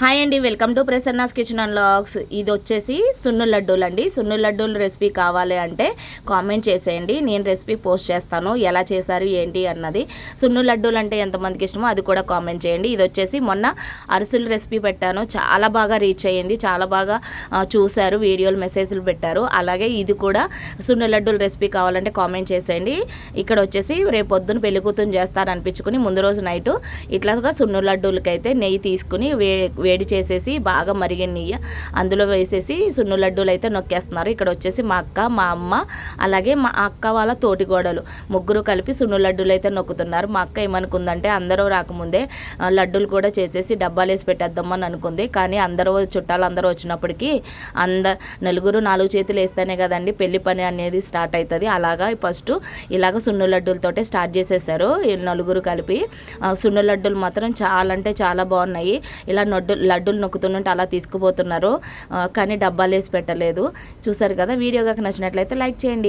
Hi అండి welcome to Prasanna's kitchen and logs ఇది వచ్చేసి సున్ను లడ్డూలు అండి. సున్ను లడ్డూలు రెసిపీ కావాలి అంటే కామెంట్ చేసేయండి. నేను రెసిపీ పోస్ట్ చేస్తాను. ఎలా చేశారు ఏంటి అన్నది. సున్ను లడ్డూలు అంటే ఎంతమందికి ఇష్టమో అది కూడా కామెంట్ చేయండి. ఇది వచ్చేసి మొన్న అరిసెలు రెసిపీ పెట్టాను. చాలా బాగా రీచ్ అయ్యింది. చాలా బాగా చూశారు. వీడియోలు మెసేజ్లు పెట్టారు. అలాగే ఇది కూడా సున్ను లడ్డూలు రెసిపీ కావాలంటే కామెంట్ చేసేయండి. ఇక్కడ వచ్చేసి రేపు పొద్దున పెళ్ళి కూతురు చేస్తారనిపించుకుని ముందు రోజు నైట్ ఇట్లాగా సున్ను లడ్డూలకైతే నెయ్యి తీసుకుని వే వేడి చేసేసి బాగా మరిగిన నెయ్యి అందులో వేసేసి సున్ను లడ్డూలు అయితే నొక్కేస్తున్నారు. ఇక్కడ వచ్చేసి మా అక్క మా అమ్మ అలాగే మా అక్క వాళ్ళ తోటిగోడలు ముగ్గురు కలిపి సున్ను లడ్డూలు అయితే నొక్కుతున్నారు. మా అక్క ఏమనుకుందంటే అందరూ రాకముందే లడ్డూలు కూడా చేసేసి డబ్బాలు వేసి పెట్టేద్దామని అనుకుంది. కానీ అందరూ చుట్టాలు అందరూ వచ్చినప్పటికీ అంద నలుగురు నాలుగు చేతులు వేస్తేనే కదండి పెళ్ళి పని అనేది స్టార్ట్ అవుతుంది అలాగా ఫస్ట్ ఇలాగ సున్ను లడ్డూలతోటే స్టార్ట్ చేసేసారు. నలుగురు కలిపి సున్ను లడ్డూలు మాత్రం చాలా అంటే చాలా బాగున్నాయి. ఇలా లడ్డు లడ్డూలు నొక్కుతుంటే అలా తీసుకుపోతున్నారు. కానీ డబ్బాలు వేసి పెట్టలేదు. చూసారు కదా వీడియో కనుక నచ్చినట్లయితే లైక్ చేయండి.